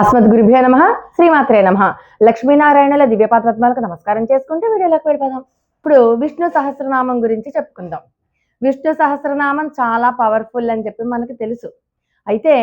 అస్మద్ గురుభ్యో నమ శ్రీమాత్రే నమ. లక్ష్మీనారాయణుల దివ్యపాత్మలకు నమస్కారం చేసుకుంటే వీడియోలోకి వెళ్ళిపోదాం. ఇప్పుడు విష్ణు సహస్రనామం గురించి చెప్పుకుందాం. విష్ణు సహస్రనామం చాలా పవర్ఫుల్ అని చెప్పి మనకి తెలుసు. అయితే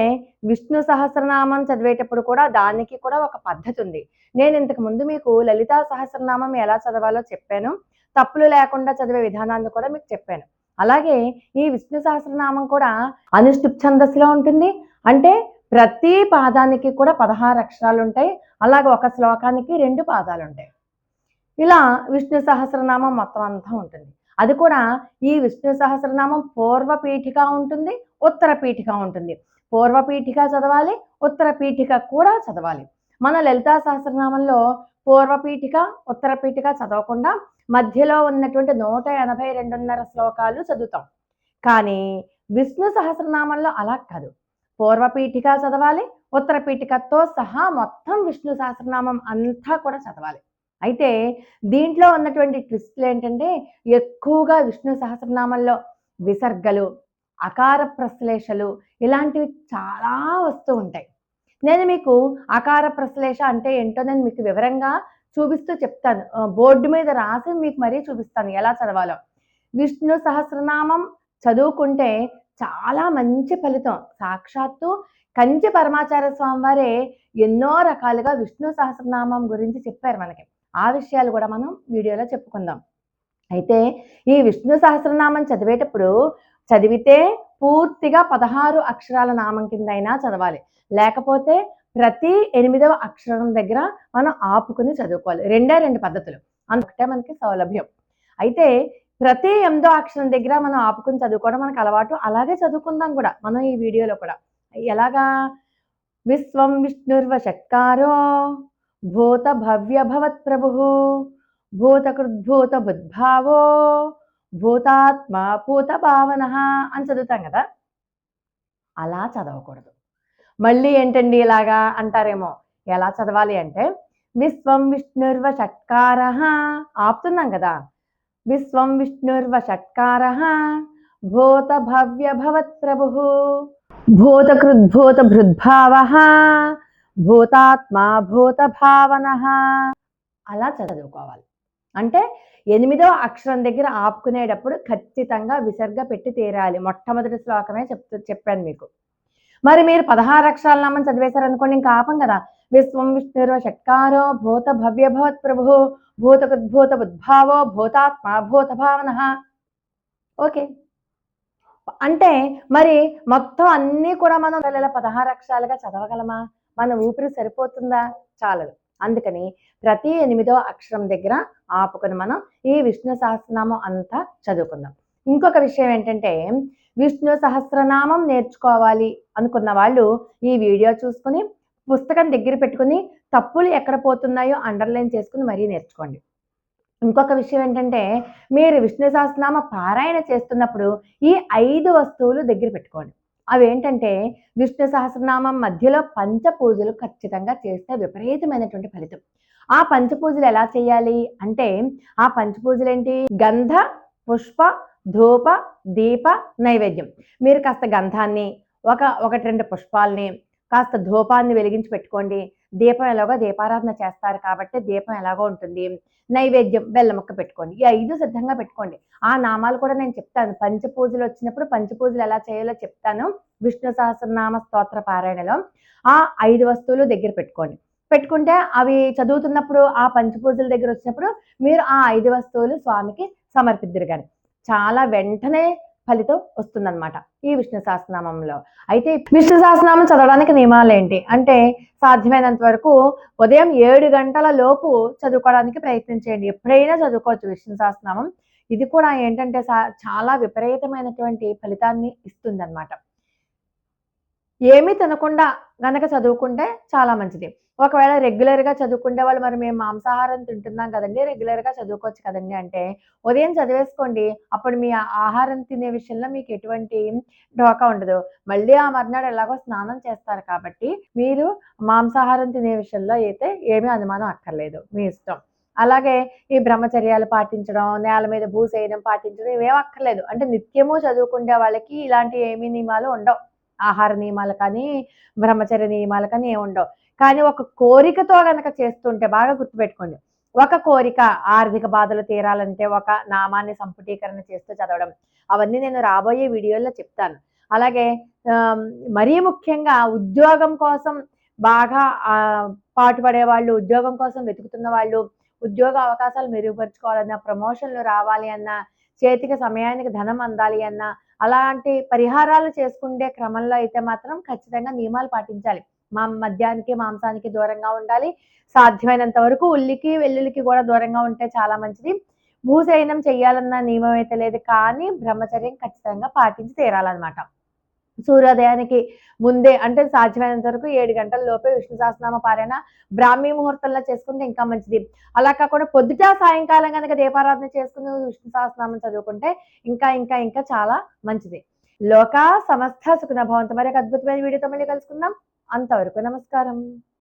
విష్ణు సహస్రనామం చదివేటప్పుడు కూడా దానికి కూడా ఒక పద్ధతి ఉంది. నేను ఇంతకు ముందు మీకు లలితా సహస్రనామం ఎలా చదవాలో చెప్పాను. తప్పులు లేకుండా చదివే విధానాన్ని కూడా మీకు చెప్పాను. అలాగే ఈ విష్ణు సహస్రనామం కూడా అనుష్ఠుప్ ఛందస్సులో ఉంటుంది. అంటే ప్రతి పాదానికి కూడా పదహారు అక్షరాలు ఉంటాయి. అలాగే ఒక శ్లోకానికి రెండు పాదాలు ఉంటాయి. ఇలా విష్ణు సహస్రనామం మొత్తం అంతా ఉంటుంది. అది కూడా ఈ విష్ణు సహస్రనామం పూర్వపీఠిక ఉంటుంది ఉత్తర పీఠిక ఉంటుంది. పూర్వపీఠిక చదవాలి ఉత్తర పీఠిక కూడా చదవాలి. మన లలితా సహస్రనామంలో పూర్వపీఠిక ఉత్తర పీఠిక చదవకుండా మధ్యలో ఉన్నటువంటి నూట ఎనభై రెండున్నర శ్లోకాలు చదువుతాం. కానీ విష్ణు సహస్రనామంలో అలా కాదు. పూర్వపీఠిక చదవాలి ఉత్తర పీఠికతో సహా మొత్తం విష్ణు సహస్రనామం అంతా కూడా చదవాలి. అయితే దీంట్లో ఉన్నటువంటి ట్విస్ట్లు ఏంటంటే ఎక్కువగా విష్ణు సహస్రనామంలో విసర్గలు అకార ప్రశ్లేషలు ఇలాంటివి చాలా వస్తూ ఉంటాయి. నేను మీకు అకార ప్రశ్లేష అంటే ఏంటో నేను మీకు వివరంగా చూపిస్తూ చెప్తాను. బోర్డు మీద రాసి మీకు మరీ చూపిస్తాను ఎలా చదవాలో. విష్ణు సహస్రనామం చదువుకుంటే చాలా మంచి ఫలితం. సాక్షాత్తు కంచి పరమాచార్య స్వామి వారే ఎన్నో రకాలుగా విష్ణు సహస్రనామం గురించి చెప్పారు మనకి. ఆ విషయాలు కూడా మనం వీడియోలో చెప్పుకుందాం. అయితే ఈ విష్ణు సహస్రనామం చదివేటప్పుడు చదివితే పూర్తిగా పదహారు అక్షరాల నామం కింద అయినా చదవాలి. లేకపోతే ప్రతి ఎనిమిదవ అక్షరం దగ్గర మనం ఆపుకుని చదువుకోవాలి. రెండే రెండు పద్ధతులు. అంతటే మనకి సౌలభ్యం. అయితే ప్రతి ఎనిమిదో అక్షరం దగ్గర మనం ఆపుకుని చదువుకోవడం మనకు అలవాటు. అలాగే చదువుకుందాం కూడా మనం ఈ వీడియోలో కూడా. ఎలాగా? విశ్వం విష్ణుర్వ షట్కారో భూత భవ్య భవత్ ప్రభు భూతకృద్భూత బుద్భావో భూతాత్మ భూత భావన అని చదువుతాం కదా? అలా చదవకూడదు. మళ్ళీ ఏంటండి ఇలాగా అంటారేమో? ఎలా చదవాలి అంటే విశ్వం విష్ణుర్వ షట్కార ఆపుతున్నాం కదా. విశ్వం విష్ణుర్వ షట్కార భూత భవ్య భవత్ప్రభు భూతకృద్భూత భృద్భావ భూతాత్మా భూత భావన అలా చదువుకోవాలి. అంటే ఎనిమిదవ అక్షరం దగ్గర ఆపుకునేటప్పుడు ఖచ్చితంగా విసర్గ పెట్టి తీరాలి. మొట్టమొదటి శ్లోకమే చెప్తూ చెప్పాను మీకు. మరి మీరు పదహారు అక్షరాల నామం చదివేశారనుకోండి ఇంకా ఆపం కదా. విశ్వం విష్ణురో షట్కారో భూత భవ్య భవత్ ప్రభు భూతకృద్భూత ఉద్భావో భూతాత్మ భూత భావన. ఓకే. అంటే మరి మొత్తం అన్నీ కూడా మనం పిల్లల పదహారు అక్షరాలుగా చదవగలమా? మన ఊపిరి సరిపోతుందా? చాలదు. అందుకని ప్రతి ఎనిమిదో అక్షరం దగ్గర ఆపుకొని మనం ఈ విష్ణు సహస్రనామం అంతా చదువుకుందాం. ఇంకొక విషయం ఏంటంటే విష్ణు సహస్రనామం నేర్చుకోవాలి అనుకున్న వాళ్ళు ఈ వీడియో చూసుకుని పుస్తకం దగ్గర పెట్టుకుని తప్పులు ఎక్కడ పోతున్నాయో అండర్లైన్ చేసుకుని మరీ నేర్చుకోండి. ఇంకొక విషయం ఏంటంటే మీరు విష్ణు సహస్రనామ పారాయణ చేస్తున్నప్పుడు ఈ ఐదు వస్తువులు దగ్గర పెట్టుకోండి. అవి ఏంటంటే విష్ణు సహస్రనామం మధ్యలో పంచ పూజలు ఖచ్చితంగా చేస్తే విపరీతమైనటువంటి ఫలితం. ఆ పంచపూజలు ఎలా చేయాలి అంటే ఆ పంచపూజలు ఏంటి? గంధ పుష్ప ధూప దీప నైవేద్యం. మీరు కాస్త గంధాన్ని ఒక ఒకటి రెండు పుష్పాలని కాస్త ధూపాన్ని వెలిగించి పెట్టుకోండి. దీపం ఎలాగో దీపారాధన చేస్తారు కాబట్టి దీపం ఎలాగో ఉంటుంది. నైవేద్యం బెల్లం ముక్క పెట్టుకోండి. ఈ ఐదు సిద్ధంగా పెట్టుకోండి. ఆ నామాలు కూడా నేను చెప్తాను. పంచపూజలు వచ్చినప్పుడు పంచపూజలు ఎలా చేయాలో చెప్తాను. విష్ణు సహస్రనామ స్తోత్ర పారాయణలో ఆ ఐదు వస్తువులు దగ్గర పెట్టుకోండి. పెట్టుకుంటే అవి చదువుతున్నప్పుడు ఆ పంచపూజల దగ్గర వచ్చినప్పుడు మీరు ఆ ఐదు వస్తువులు స్వామికి సమర్పిద్దరు కానీ చాలా వెంటనే ఫలితం వస్తుందన్నమాట ఈ విష్ణు సహస్రనామంలో. అయితే విష్ణు సహస్రనామం చదవడానికి నియమాలు ఏంటి? అంటే సాధ్యమైనంత వరకు ఉదయం ఏడు గంటల లోపు చదువుకోవడానికి ప్రయత్నించేయండి ఎప్పుడైనా చదువుకోవచ్చు విష్ణు సహస్రనామం. ఇది కూడా ఏంటంటే సా- చాలా విపరీతమైనటువంటి ఫలితాన్ని ఇస్తుందన్నమాట. ఏమీ తినకుండా గనక చదువుకుంటే చాలా మంచిది. ఒకవేళ రెగ్యులర్గా చదువుకుంటే వాళ్ళు మరి మేము మాంసాహారం తింటున్నాం కదండి రెగ్యులర్గా చదువుకోవచ్చు కదండి అంటే ఉదయం చదివేసుకోండి అప్పుడు మీ ఆ- ఆహారం తినే విషయంలో మీకు ఎటువంటి ఢోకా ఉండదు. మళ్ళీ ఆ మర్నాడు ఎలాగో స్నానం చేస్తారు కాబట్టి మీరు మాంసాహారం తినే విషయంలో అయితే ఏమీ అనుమానం అక్కర్లేదు మీ ఇష్టం. అలాగే ఈ బ్రహ్మచర్యాలు పాటించడం నేల మీద భూసేయడం పాటించడం ఇవేం అక్కర్లేదు. అంటే నిత్యము చదువుకునే వాళ్ళకి ఇలాంటి ఏమీ నియమాలు ఉండవు. ఆహార నియమాలు కానీ బ్రహ్మచర్య నియమాలు కానీ ఏమి ఉండవు. కానీ ఒక కోరికతో కనుక చేస్తుంటే బాగా గుర్తుపెట్టుకోండి. ఒక కోరిక ఆర్థిక బాధలు తీరాలంటే ఒక నామాన్ని సంపుటీకరణ చేస్తూ చదవడం. అవన్నీ నేను రాబోయే వీడియోల్లో చెప్తాను. అలాగే మరీ ముఖ్యంగా ఉద్యోగం కోసం బాగా పాటుపడే వాళ్ళు ఉద్యోగం కోసం వెతుకుతున్న వాళ్ళు ఉద్యోగ అవకాశాలు మెరుగుపరుచుకోవాలన్నా ప్రమోషన్లు రావాలి అన్నా చేతికి సమయానికి ధనం అందాలి అన్నా అలాంటి పరిహారాలు చేసుకునే క్రమంలో అయితే మాత్రం ఖచ్చితంగా నియమాలు పాటించాలి. మా మద్యానికి మాంసానికి దూరంగా ఉండాలి. సాధ్యమైనంత వరకు ఉల్లికి వెల్లుల్లికి కూడా దూరంగా ఉంటే చాలా మంచిది. భూశయనం చేయాలన్న నియమం అయితే లేదు కానీ బ్రహ్మచర్యం ఖచ్చితంగా పాటించి తీరాలన్నమాట. సూర్యోదయానికి ముందే అంటే సాధ్యమైనంత వరకు ఏడు గంటల లోపే విష్ణు సహస్రనామ పారాయణ బ్రాహ్మీ ముహూర్తంలో చేసుకుంటే ఇంకా మంచిది. అలా కాకుండా పొద్దుట సాయంకాలం కనుక దీపారాధన చేసుకుని విష్ణు సహస్రనామం చదువుకుంటే ఇంకా ఇంకా ఇంకా చాలా మంచిది. లోక సమస్త సుఖనభవంతం మరి ఒక అద్భుతమైన వీడియోతో మళ్ళీ కలుసుకుందాం. అంతవరకు నమస్కారం.